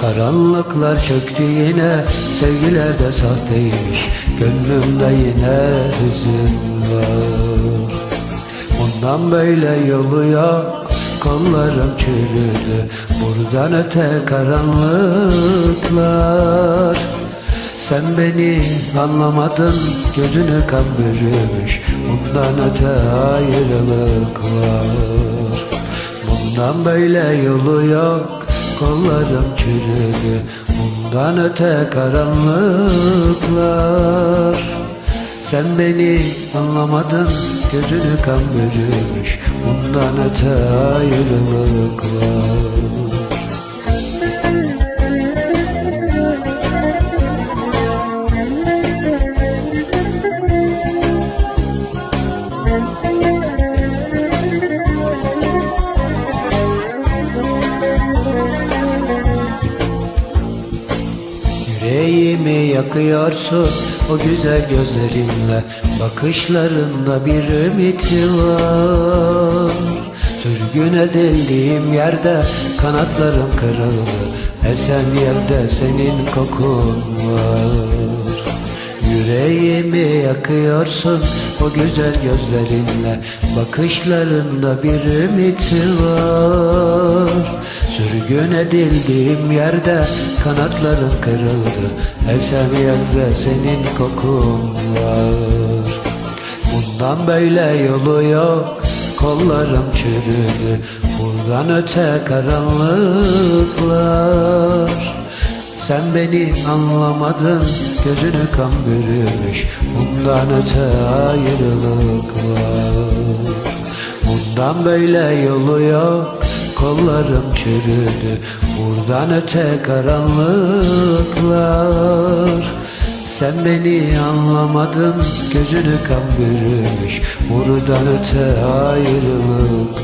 Karanlıklar çöktü yine Sevgiler de sahteymiş. Gönlümde yine hüzün var. Bundan böyle yolu yok Kollarım çürüdü. Buradan öte karanlıklar. Sen beni anlamadın Gözünü kan bürümüş. Bundan öte ayrılık var Bundan böyle yolu yok Kollarım çürüdü. Bundan öte karanlıklar. Sen beni anlamadın Gözünü kan bürümüş. Bundan öte ayrılık yakıyorsun o güzel gözlerinle. Bakışlarında bir ümit var. Sürgün edildiğim yerde kanatlarım kırıldı. Esen yerde senin kokun var. Yüreğimi yakıyorsun o güzel gözlerinle. Bakışlarında bir ümit var Sürgün edildiğim yerde kanatlarım kırıldı. Esen yerde senin kokun var. Bundan böyle yolu yok Kollarım çürüdü. Buradan öte karanlıklar. Sen beni anlamadın Gözünü kan bürümüş. Bundan öte ayrılık var Bundan böyle yolu yok Kollarım çürüdü. Buradan öte karanlıklar. Sen beni anlamadın Gözünü kan bürümüş. Buradan öte ayrılık